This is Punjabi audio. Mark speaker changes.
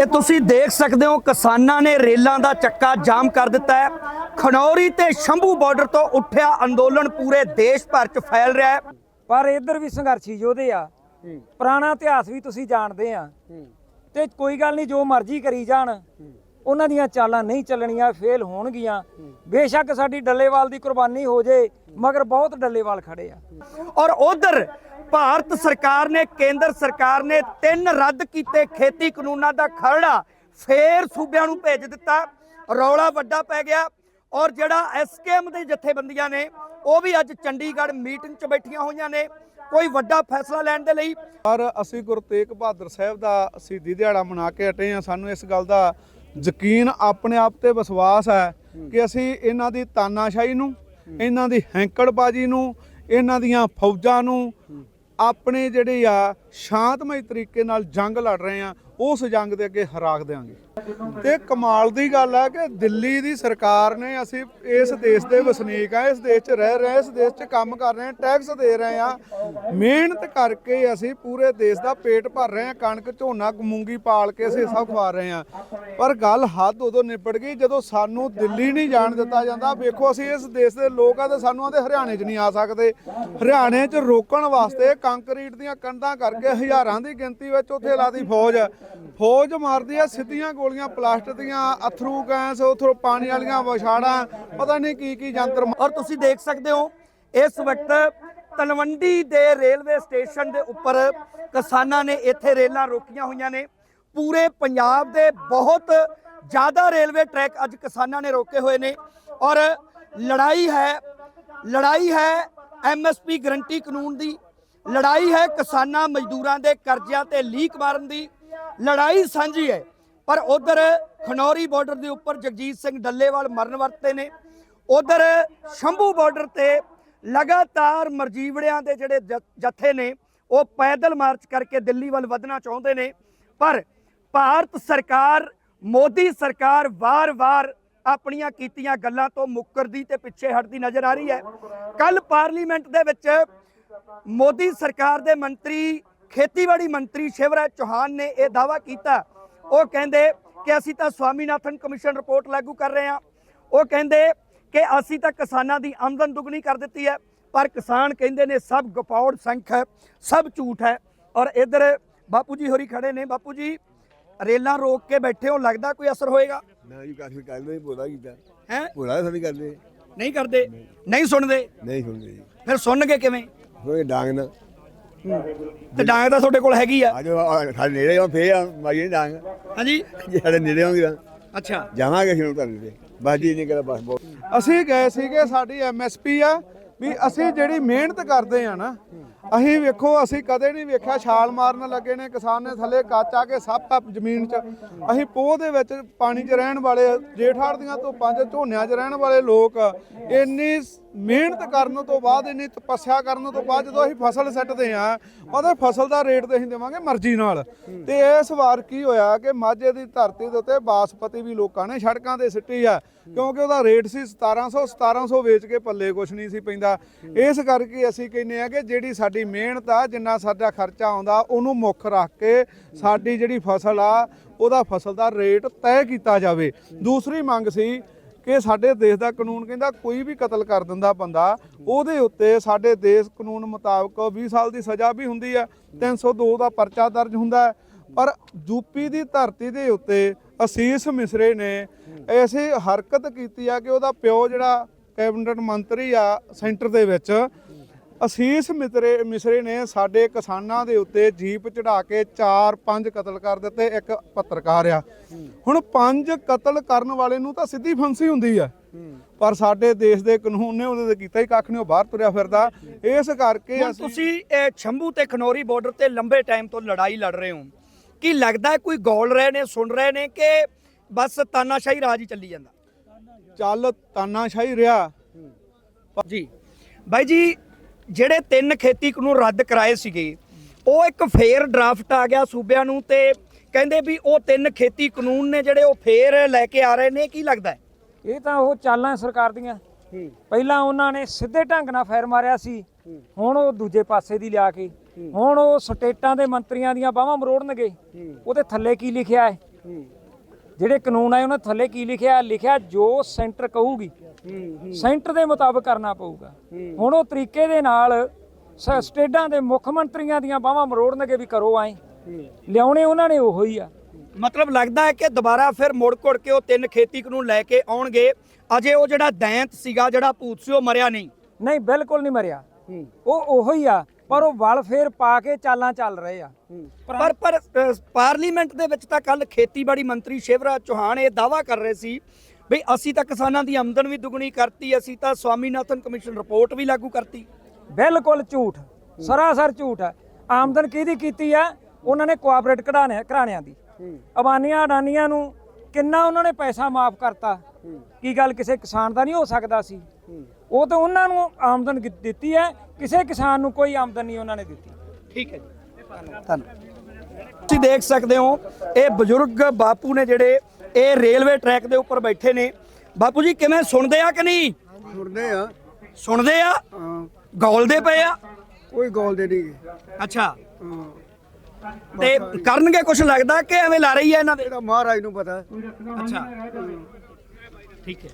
Speaker 1: ਇਹ ਤੁਸੀਂ ਦੇਖ ਸਕਦੇ ਹੋ ਕਿਸਾਨਾਂ ਨੇ ਰੇਲਾਂ ਦਾ ਚੱਕਾ ਜਾਮ ਕਰ ਦਿੱਤਾ ਹੈ। ਖਨੌਰੀ ਤੇ ਸ਼ੰਭੂ ਬਾਰਡਰ ਤੋਂ ਉੱਠਿਆ ਅੰਦੋਲਨ ਪੂਰੇ ਦੇਸ਼ ਭਰ 'ਚ ਫੈਲ ਰਿਹਾ ਹੈ।
Speaker 2: ਪਰ ਇੱਧਰ ਵੀ ਸੰਘਰਸ਼ੀ ਯੋਧੇ ਆ। ਪੁਰਾਣਾ ਇਤਿਹਾਸ ਵੀ ਤੁਸੀਂ ਜਾਣਦੇ ਆ। ਤੇ ਕੋਈ ਗੱਲ ਨਹੀਂ ਜੋ ਮਰਜ਼ੀ ਕਰੀ ਜਾਣ। ਉਹਨਾਂ ਦੀਆਂ ਚਾਲਾਂ ਨਹੀਂ ਚੱਲਣੀਆਂ ਫੇਲ ਹੋਣਗੀਆਂ। ਬੇਸ਼ੱਕ ਸਾਡੀ ਡੱਲੇਵਾਲ ਦੀ ਕੁਰਬਾਨੀ ਹੋ ਜੇ ਮਗਰ ਬਹੁਤ ਡੱਲੇਵਾਲ ਖੜੇ ਆ।
Speaker 1: ਔਰ ਉਧਰ ਭਾਰਤ ਸਰਕਾਰ ਨੇ ਕੇਂਦਰ ਸਰਕਾਰ ਨੇ ਤਿੰਨ ਰੱਦ ਕੀਤੇ ਖੇਤੀ ਕਾਨੂੰਨਾਂ ਦਾ ਖਰੜਾ ਫੇਰ ਸੂਬਿਆਂ ਨੂੰ ਭੇਜ ਦਿੱਤਾ। ਰੌਲਾ ਵੱਡਾ ਪੈ ਗਿਆ। ਔਰ ਜਿਹੜਾ ਐਸਕੇਐਮ ਦੇ ਜਥੇਬੰਦੀਆਂ ਨੇ ਉਹ ਵੀ ਅੱਜ ਚੰਡੀਗੜ੍ਹ ਮੀਟਿੰਗ 'ਚ ਬੈਠੀਆਂ ਹੋਈਆਂ ਨੇ। ਕੋਈ ਵੱਡਾ ਫੈਸਲਾ ਲੈਣ ਦੇ ਲਈ।
Speaker 3: ਪਰ ਅਸੀਂ ਗੁਰੂ ਤੇਗ ਬਹਾਦਰ ਸਾਹਿਬ ਦਾ ਸ਼ਹੀਦੀ ਦਿਹਾੜਾ ਮਨਾ ਕੇ ਹਟੇ ਆ ਸਾਨੂੰ ਇਸ ਗੱਲ ਦਾ ਯਕੀਨ ਆਪਣੇ ਆਪ ਤੇ ਵਿਸ਼ਵਾਸ ਹੈ ਕਿ ਅਸੀਂ ਇਹਨਾਂ ਦੀ ਤਾਨਾਸ਼ਾਹੀ ਨੂੰ ਇਹਨਾਂ ਦੀ ਹੈਂਕੜਬਾਜ਼ੀ ਨੂੰ ਇਹਨਾਂ ਦੀਆਂ ਫੌਜਾਂ ਨੂੰ ਆਪਣੇ ਜਿਹੜੇ ਆ ਸ਼ਾਂਤਮਈ ਤਰੀਕੇ ਨਾਲ ਜੰਗ ਲੜ ਰਹੇ ਆ ਉਸ ਜੰਗ ਦੇ ਅੱਗੇ ਹਰਾਕ ਦਿਆਂਗੇ। ਤੇ ਕਮਾਲ ਦੀ ਗੱਲ ਹੈ ਕਿ ਦਿੱਲੀ ਦੀ ਸਰਕਾਰ ਨੇ ਅਸੀਂ ਇਸ ਦੇਸ਼ ਦੇ ਵਸਨੀਕ ਆ ਇਸ ਦੇਸ਼ 'ਚ ਰਹਿ ਰਹੇ ਹਾਂ, ਇਸ ਦੇਸ਼ 'ਚ ਕੰਮ ਕਰ ਰਹੇ ਹਾਂ ਟੈਕਸ ਦੇ ਰਹੇ ਆ ਮਿਹਨਤ ਕਰਕੇ ਅਸੀਂ ਪੂਰੇ ਦੇਸ਼ ਦਾ ਪੇਟ ਭਰ ਰਹੇ ਹਾਂ ਕਣਕ ਝੋਨਾ ਮੂੰਗੀ ਪਾਲ ਕੇ ਅਸੀਂ ਸਭ ਖਵਾ ਰਹੇ ਹਾਂ। ਪਰ ਗੱਲ ਹੱਦ ਉਦੋਂ ਨਿਪਟ ਗਈ ਜਦੋਂ ਸਾਨੂੰ ਦਿੱਲੀ ਨਹੀਂ ਜਾਣ ਦਿੱਤਾ ਜਾਂਦਾ। ਵੇਖੋ ਅਸੀਂ ਇਸ ਦੇਸ਼ ਦੇ ਲੋਕ ਆ ਤੇ ਸਾਨੂੰ ਆਂਦੇ ਹਰਿਆਣੇ 'ਚ ਨਹੀਂ ਆ ਸਕਦੇ। ਹਰਿਆਣੇ 'ਚ ਰੋਕਣ ਵਾਸਤੇ ਕੰਕਰੀਟ ਦੀਆਂ ਕੰਧਾਂ ਕਰਕੇ ਹਜ਼ਾਰਾਂ ਦੀ ਗਿਣਤੀ ਵਿੱਚ ਉੱਥੇ ਲਾਦੀ ਫੌਜ ਫੌਜ ਮਾਰਦੀ ਆ, ਸਿੱਧੀਆਂ ਗੋਲੀਆਂ ਪਲਾਸਟਿਕ ਦੀਆਂ, ਅਥਰੂ ਗੈਸ, ਉਥੋਂ ਪਾਣੀ ਵਾਲੀਆਂ ਵਿਛਾੜਾਂ, ਪਤਾ ਨਹੀਂ ਕੀ ਕੀ ਯੰਤਰ
Speaker 1: ਔਰ ਤੁਸੀਂ ਦੇਖ ਸਕਦੇ ਹੋ, ਇਸ ਵਕਤ ਤਲਵੰਡੀ ਦੇ ਰੇਲਵੇ ਸਟੇਸ਼ਨ ਦੇ ਉੱਪਰ ਕਿਸਾਨਾਂ ਨੇ ਇੱਥੇ ਰੇਲਾਂ ਰੋਕੀਆਂ ਹੋਈਆਂ ਨੇ। ਪੂਰੇ ਪੰਜਾਬ ਦੇ ਬਹੁਤ ਜ਼ਿਆਦਾ ਰੇਲਵੇ ਟਰੈਕ ਅੱਜ ਕਿਸਾਨਾਂ ਨੇ ਰੋਕੇ ਹੋਏ ਨੇ। ਔਰ ਲੜਾਈ ਹੈ ਲੜਾਈ ਹੈ ਐਮਐਸਪੀ ਗਰੰਟੀ ਕਾਨੂੰਨ ਦੀ, ਲੜਾਈ ਹੈ ਕਿਸਾਨਾਂ ਮਜ਼ਦੂਰਾਂ ਦੇ ਕਰਜ਼ਿਆਂ ਤੇ ਲੀਕ ਮਾਰਨ ਦੀ। ਲੜਾਈ ਸਾਂਝੀ ਹੈ। ਪਰ ਉਧਰ ਖਨੌਰੀ ਬਾਰਡਰ ਦੇ ਉੱਪਰ ਜਗਜੀਤ ਸਿੰਘ ਡੱਲੇਵਾਲ ਮਰਨ ਵਰਤੇ ਨੇ। ਉਧਰ ਸ਼ੰਭੂ ਬਾਰਡਰ ਤੇ ਲਗਾਤਾਰ ਮਰਜੀਵੜਿਆਂ ਦੇ ਜਿਹੜੇ ਜ- ਜਥੇ ਨੇ, ਉਹ ਪੈਦਲ ਮਾਰਚ ਕਰਕੇ ਦਿੱਲੀ ਵੱਲ ਵਧਣਾ ਚਾਹੁੰਦੇ ਨੇ। ਪਰ ਭਾਰਤ ਸਰਕਾਰ, ਮੋਦੀ ਸਰਕਾਰ ਵਾਰ-ਵਾਰ ਆਪਣੀਆਂ ਕੀਤੀਆਂ ਗੱਲਾਂ ਤੋਂ ਮੁੱਕਰਦੀ ਤੇ ਪਿੱਛੇ ਹਟਦੀ ਨਜ਼ਰ ਆ ਰਹੀ ਹੈ। ਕੱਲ ਪਾਰਲੀਮੈਂਟ ਦੇ ਵਿੱਚ ਮੋਦੀ ਸਰਕਾਰ ਦੇ ਮੰਤਰੀ ਖੇਤੀਬਾੜੀ ਮੰਤਰੀ ਸ਼ਿਵਰਾਜ ਚੌਹਾਨ ਨੇ ਇਹ ਦਾਵਾ ਕੀਤਾ। ਉਹ ਕਹਿੰਦੇ ਕਿ ਅਸੀਂ ਤਾਂ ਸਵਾਮੀਨਾਥਨ ਕਮਿਸ਼ਨ ਰਿਪੋਰਟ ਲਾਗੂ ਕਰ ਰਹੇ ਹਾਂ। ਉਹ ਕਹਿੰਦੇ ਕਿ ਅਸੀਂ ਤਾਂ ਕਿਸਾਨਾਂ ਦੀ ਆਮਦਨ ਦੁੱਗਣੀ ਕਰ ਦਿੱਤੀ ਹੈ ਪਰ ਕਿਸਾਨ ਕਹਿੰਦੇ ਨੇ ਸਭ ਗਪੌੜ ਸੰਖ ਹੈ ਸਭ ਝੂਠ ਹੈ। ਔਰ ਇਧਰ ਬਾਪੂ ਜੀ ਹੋਰੀ ਖੜੇ ਨੇ। ਬਾਪੂ ਜੀ ਰੇਲਾਂ ਰੋਕ ਕੇ ਬੈਠੇ ਹੋ ਲੱਗਦਾ ਕੋਈ ਅਸਰ ਹੋਏਗਾ?
Speaker 4: ਨਾ ਜੀ ਕਾਫੀ ਕਰ ਲਈ ਪੂਰਾ ਕੀਤਾ
Speaker 1: ਹੈ?
Speaker 4: ਪੂਰਾ ਸਾਡੀ ਕਰਦੇ।
Speaker 1: ਨਹੀਂ ਕਰਦੇ? ਨਹੀਂ। ਸੁਣਦੇ?
Speaker 4: ਨਹੀਂ ਸੁਣਦੇ ਜੀ।
Speaker 1: ਫਿਰ ਸੁਣਨਗੇ ਕਿਵੇਂ?
Speaker 4: ਕੋਈ ਡਾਂਗ ਨਾ।
Speaker 1: ਤੇ ਡਾਂਗ ਤਾਂ ਤੁਹਾਡੇ ਕੋਲ ਹੈਗੀ ਆ?
Speaker 4: ਅੱਜ ਸਾਡੇ ਨੇੜੇ ਆ ਫੇਰ ਮਾਈ ਨਹੀਂ ਡਾਂਗ।
Speaker 1: ਹਾਂਜੀ।
Speaker 4: ਜੇ ਸਾਡੇ ਨੇੜੇ ਆਉਂਦੀ
Speaker 1: ਅੱਛਾ।
Speaker 4: ਜਾਵਾਂਗੇ ਸ਼ੁਰੂ ਕਰ ਦਿੱਤੇ ਬਸ ਜੀ ਨਹੀਂ ਕਰਾ ਬਸ ਬਹੁਤ।
Speaker 3: ਅਸੀਂ ਗਏ ਸੀਗੇ ਸਾਡੀ ਐਮਐਸਪੀ ਆ ਵੀ ਅਸੀਂ ਜਿਹੜੀ ਮਿਹਨਤ ਕਰਦੇ ਆ ਨਾ ਅਸੀਂ ਵੇਖੋ, ਅਸੀਂ ਕਦੇ ਨਹੀਂ ਵੇਖਿਆ ਛਾਲ ਮਾਰਨ ਲੱਗੇ ਨੇ, ਕਿਸਾਨ ਨੇ ਥੱਲੇ ਕਾਚਾ ਕੇ ਸੱਪ ਆ ਜ਼ਮੀਨ 'ਚ। ਅਸੀਂ ਪੋਹ ਦੇ ਵਿੱਚ ਪਾਣੀ 'ਚ ਰਹਿਣ ਵਾਲੇ ਜੇਠਾੜ ਦੀਆਂ ਧੁੱਪਾਂ 'ਚ, ਝੋਨਿਆਂ 'ਚ ਰਹਿਣ ਵਾਲੇ ਲੋਕ ਇੰਨੀ ਮਿਹਨਤ ਕਰਨ ਤੋਂ ਬਾਅਦ, ਇੰਨੀ ਤਪੱਸਿਆ ਕਰਨ ਤੋਂ ਬਾਅਦ ਜਦੋਂ ਅਸੀਂ ਫਸਲ ਸੱਟਦੇ ਆ ਉਹਦੇ ਫਸਲ ਦਾ ਰੇਟ ਤੇ ਅਸੀਂ ਦੇਵਾਂਗੇ ਮਰਜ਼ੀ ਨਾਲ। ਤੇ ਇਸ ਵਾਰ ਕੀ ਹੋਇਆ ਕਿ ਮਾਝੇ ਦੀ ਧਰਤੀ ਦੇ ਉੱਤੇ ਬਾਸਪਤੀ ਵੀ ਲੋਕਾਂ ਨੇ ਸੜਕਾਂ ਤੇ ਸਿੱਟੀ ਆ, ਕਿਉਂਕਿ ਉਹਦਾ ਰੇਟ ਸੀ 1700 1700 ਵੇਚ ਕੇ ਪੱਲੇ ਕੁਛ ਨਹੀਂ ਸੀ ਪੈਂਦਾ। ਇਸ ਕਰਕੇ ਅਸੀਂ ਕਹਿੰਦੇ ਆ ਕਿ ਜਿਹੜੀ ਸਾਡੀ ਸਾਡੀ ਮਿਹਨਤ ਆ, ਜਿੰਨਾ ਸਾਡਾ ਖਰਚਾ ਆਉਂਦਾ, ਉਹਨੂੰ ਮੁੱਖ ਰੱਖ ਕੇ ਸਾਡੀ ਜਿਹੜੀ ਫਸਲ ਆ, ਉਹਦਾ ਫਸਲ ਦਾ ਰੇਟ ਤੈਅ ਕੀਤਾ ਜਾਵੇ। ਦੂਸਰੀ ਮੰਗ ਸੀ ਕਿ ਸਾਡੇ ਦੇਸ਼ ਦਾ ਕਾਨੂੰਨ ਕਹਿੰਦਾ ਕੋਈ ਵੀ ਕਤਲ ਕਰ ਦਿੰਦਾ ਬੰਦਾ, ਉਹਦੇ ਉੱਤੇ ਸਾਡੇ ਦੇਸ਼ ਕਾਨੂੰਨ ਮੁਤਾਬਕ 20 ਸਾਲ ਦੀ ਸਜ਼ਾ ਵੀ ਹੁੰਦੀ ਹੈ 302 ਦਾ ਪਰਚਾ ਦਰਜ ਹੁੰਦਾ ਹੈ। ਪਰ ਯੂਪੀ ਦੀ ਧਰਤੀ ਦੇ ਉੱਤੇ ਅਸੀਸ ਮਿਸਰੇ ਨੇ ਐਸੀ ਹਰਕਤ ਕੀਤੀ ਆ ਕਿ ਉਹਦਾ ਪਿਓ ਜਿਹੜਾ ਕੈਬਨਿਟ ਮੰਤਰੀ ਆ ਸੈਂਟਰ ਦੇ ਵਿੱਚ ਅਸੀਸ ਮਿਤਰੇ ਮਿਸਰੇ ਨੇ ਸਾਡੇ ਕਿਸਾਨਾਂ ਦੇ ਉੱਤੇ ਜੀਪ ਚੜਾ ਕੇ 4-5 ਕਤਲ ਕਰ ਦਿੱਤੇ ਇੱਕ ਪੱਤਰਕਾਰ ਆ। ਹੁਣ ਪੰਜ ਕਤਲ ਕਰਨ ਵਾਲੇ ਨੂੰ ਤਾਂ ਸਿੱਧੀ ਫਾਂਸੀ ਹੁੰਦੀ ਆ। ਪਰ ਸਾਡੇ ਦੇਸ਼ ਦੇ ਕਾਨੂੰਨ ਨੇ ਉਹਦੇ ਤੇ ਕੀਤਾ ਹੀ ਕੱਖ ਨਹੀਂ ਉਹ ਬਾਹਰ ਤੁਰਿਆ ਫਿਰਦਾ। ਇਸ ਕਰਕੇ
Speaker 1: ਤੁਸੀਂ ਇਹ ਸ਼ੰਭੂ ਤੇ ਖਨੌਰੀ ਬਾਰਡਰ ਤੇ ਲੰਬੇ ਟਾਈਮ ਤੋਂ ਲੜਾਈ ਲੜ ਰਹੇ ਹੋ। ਕੀ ਲੱਗਦਾ ਕੋਈ ਗੌਲ ਰਹੇ ਨੇ ਸੁਣ ਰਹੇ ਨੇ ਕਿ ਬਸ ਤਾਨਾਸ਼ਾਹੀ ਰਾਜ ਹੀ ਚੱਲੀ ਜਾਂਦਾ?
Speaker 3: ਚੱਲ ਤਾਨਾਸ਼ਾਹੀ ਰਿਹਾ।
Speaker 1: ਜੀ। ਬਾਈ ਜੀ ਜਿਹੜੇ ਤਿੰਨ ਖੇਤੀ ਕਾਨੂੰਨ ਰੱਦ ਕਰਾਏ ਸੀਗੇ ਉਹ ਇੱਕ ਫੇਰ ਡਰਾਫਟ ਆ ਗਿਆ ਸੂਬਿਆਂ ਨੂੰ ਤੇ ਕਹਿੰਦੇ ਵੀ ਉਹ ਤਿੰਨ ਖੇਤੀ ਕਾਨੂੰਨ ਨੇ ਜਿਹੜੇ ਉਹ ਫੇਰ ਲੈ ਕੇ ਆ ਰਹੇ ਨੇ ਕੀ ਲੱਗਦਾ ਹੈ?
Speaker 2: ਇਹ ਤਾਂ ਉਹ ਚਾਲਾਂ ਸਰਕਾਰ ਦੀਆਂ। ਪਹਿਲਾਂ ਉਹਨਾਂ ਨੇ ਸਿੱਧੇ ਢੰਗ ਨਾਲ ਫੈਰ ਮਾਰਿਆ ਸੀ। ਹੁਣ ਉਹ ਦੂਜੇ ਪਾਸੇ ਦੀ ਲਿਆ ਕੇ। ਹੁਣ ਉਹ ਸਟੇਟਾਂ ਦੇ ਮੰਤਰੀਆਂ ਦੀਆਂ ਬਾਹਾਂ ਮਰੋੜਨਗੇ। ਉਹਦੇ ਥੱਲੇ ਕੀ ਲਿਖਿਆ ਹੈ। ਜਿਹੜੇ ਕਾਨੂੰਨ ਆਏ ਉਹਨਾਂ ਥੱਲੇ ਕੀ ਲਿਖਿਆ? ਲਿਖਿਆ ਜੋ ਸੈਂਟਰ ਕਹੂਗੀ। ਸੈਂਟਰ ਦੇ ਮੁਤਾਬਕ ਕਰਨਾ ਪਊਗਾ। ਹੁਣ ਉਹ ਤਰੀਕੇ ਦੇ ਨਾਲ ਸਟੇਟਾਂ ਦੇ ਮੁੱਖ ਮੰਤਰੀਆਂ ਦੀਆਂ ਬਾਹਾਂ ਮਰੋੜਨਗੇ ਵੀ ਕਰੋ ਐ ਲਿਆਉਣੇ ਉਹਨਾਂ ਨੇ ਉਹੋ ਹੀ ਆ।
Speaker 1: ਮਤਲਬ ਲੱਗਦਾ ਹੈ ਕਿ ਦੁਬਾਰਾ ਫਿਰ ਮੁੜ ਕੁੜ ਕੇ ਉਹ ਤਿੰਨ ਖੇਤੀ ਕਾਨੂੰਨ ਲੈ ਕੇ ਆਉਣਗੇ। ਅਜੇ ਉਹ ਜਿਹੜਾ ਦੈਂਤ ਸੀਗਾ ਜਿਹੜਾ ਭੂਤ ਸੀ ਉਹ ਮਰਿਆ ਨਹੀਂ।
Speaker 2: ਨਹੀਂ ਬਿਲਕੁਲ ਨਹੀਂ ਮਰਿਆ। ਉਹ ਉਹੋ ਹੀ ਆ। ਪਰ ਉਹ ਵਲ ਫੇਰ ਪਾ ਕੇ ਚਾਲਾਂ ਚੱਲ ਰਹੇ ਆ।
Speaker 1: ਪਰ ਪਰ ਪਾਰਲੀਮੈਂਟ ਦੇ ਵਿੱਚ ਤਾਂ ਕੱਲ ਖੇਤੀਬਾੜੀ ਮੰਤਰੀ ਸ਼ਿਵਰਾਜ ਚੌਹਾਨ ਇਹ ਦਾਵਾ ਕਰ ਰਹੇ ਸੀ ਵੀ ਅਸੀਂ ਤਾਂ ਕਿਸਾਨਾਂ ਦੀ ਆਮਦਨ ਵੀ ਦੁੱਗਣੀ ਕਰਤੀ ਅਸੀਂ ਤਾਂ ਸਵਾਮੀਨਾਥਨ ਕਮਿਸ਼ਨ ਰਿਪੋਰਟ ਵੀ ਲਾਗੂ ਕਰਤੀ।
Speaker 2: ਬਿਲਕੁਲ ਝੂਠ ਸਰਾਸਰ ਝੂਠ ਹੈ। ਆਮਦਨ ਕਿਹਦੀ ਕੀਤੀ ਆ? ਉਹਨਾਂ ਨੇ ਕੋਆਪਰੇਟ ਕਢਾਣੇ ਘਰਾਣਿਆਂ ਦੀ। ਅਬਾਨੀਆਂ ਅਡਾਨੀਆਂ ਨੂੰ ਕਿੰਨਾ ਉਹਨਾਂ ਨੇ ਪੈਸਾ ਮਾਫ ਕਰਤਾ? ਕੀ ਗੱਲ ਕਿਸੇ ਕਿਸਾਨ ਦਾ ਨਹੀਂ ਹੋ ਸਕਦਾ ਸੀ? ਉਹ ਤਾਂ ਉਹਨਾਂ ਨੂੰ ਆਮਦਨ ਕੀ- ਦਿੱਤੀ ਹੈ ਕਿਸੇ ਕਿਸਾਨ ਨੂੰ ਕੋਈ ਆਮਦਨ ਨਹੀਂ ਉਹਨਾਂ ਨੇ ਦਿੱਤੀ।
Speaker 1: ਠੀਕ ਹੈ ਜੀ। ਧੰਨਵਾਦ। ਤੁਸੀਂ ਦੇਖ ਸਕਦੇ ਹੋ ਇਹ ਬਜ਼ੁਰਗ ਬਾਪੂ ਨੇ ਜਿਹੜੇ ਇਹ ਰੇਲਵੇ ਟਰੈਕ ਦੇ ਉੱਪਰ ਬੈਠੇ ਨੇ। ਬਾਪੂ ਜੀ ਕਿਵੇਂ ਸੁਣਦੇ ਆ ਕਿ ਨਹੀਂ?
Speaker 5: ਸੁਣਦੇ ਆ।
Speaker 1: ਸੁਣਦੇ ਆ?
Speaker 5: ਹਾਂ,
Speaker 1: ਗੌਲਦੇ ਪਏ ਆ?
Speaker 5: ਕੋਈ ਗੋਲ ਦੇ ਨਹੀਂ
Speaker 1: ਅੱਛਾ।
Speaker 5: ਹਾਂ,
Speaker 1: ਤੇ ਕਰਨਗੇ ਕੁਝ ਲੱਗਦਾ ਕਿ ਐਵੇਂ ਲਾ ਰਹੀ ਹੈ ਇਹਨਾਂ ਦੇ?
Speaker 5: ਇਹਦਾ ਮਹਾਰਾਜ ਨੂੰ ਪਤਾ।
Speaker 1: ਅੱਛਾ। ਠੀਕ ਹੈ।